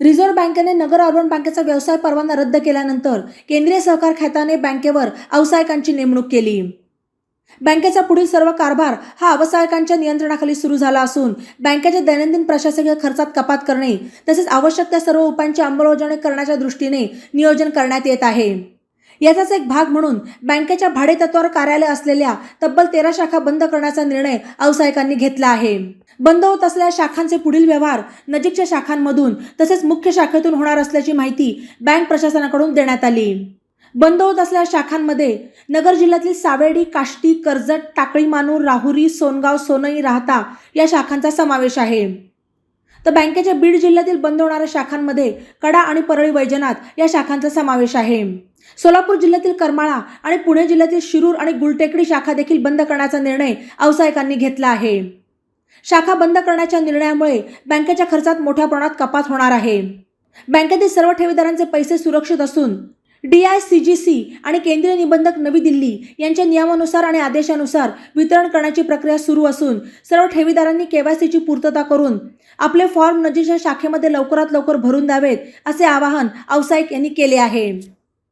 Reserve बँकेने नगर urban बँकेचा व्यवसाय परवाना रद्द केल्यानंतर केंद्रीय सहकार खात्याने बँकेवर व्यावसायिकांची नेमणूक केली. बँकेचा पुढील सर्व कारभार हा व्यावसायिकांच्या नियंत्रणाखाली सुरू झाला असून बँकेच्या दैनंदिन प्रशासकीय खर्चात कपात करणे तसेच आवश्यक त्या सर्व उपायांची अंमलबजावणी करण्याच्या दृष्टीने नियोजन करण्यात येत आहे. याचाच एक भाग म्हणून बँकेच्या भाडेतत्वावर कार्यालय असलेल्या तब्बल तेरा शाखा बंद करण्याचा निर्णय व्यावसायिकांनी घेतला आहे. बंद होत असलेल्या शाखांचे पुढील व्यवहार नजीकच्या शाखांमधून तसेच मुख्य शाखेतून होणार असल्याची माहिती बँक प्रशासनाकडून देण्यात आली. बंद होत असलेल्या शाखांमध्ये नगर जिल्ह्यातील सावेडी काष्टी कर्जत टाकळी मानूर राहुरी सोनगाव सोनई राहता या शाखांचा समावेश आहे. तर बँकेच्या बीड जिल्ह्यातील बंद होणाऱ्या शाखांमध्ये कडा आणि परळी वैजनाथ या शाखांचा समावेश आहे. सोलापूर जिल्ह्यातील करमाळा आणि पुणे जिल्ह्यातील शिरूर आणि गुलटेकडी शाखा देखील बंद करण्याचा निर्णय व्यावसायिकांनी घेतला आहे. शाखा बंद करण्याच्या निर्णयामुळे बँकेच्या खर्चात मोठ्या प्रमाणात कपात होणार आहे. बँकेतील सर्व ठेवीदारांचे पैसे सुरक्षित असून D I C G C आणि केंद्रीय निबंधक नवी दिल्ली यांच्या नियमानुसार आणि आदेशानुसार वितरण करण्याची प्रक्रिया सुरू असून सर्व ठेवीदारांनी केवायसीची पूर्तता करून आपले फॉर्म नजीकच्या शाखेमध्ये लवकरात लवकर भरून द्यावेत असे आवाहन व्यावसायिक यांनी केले आहे.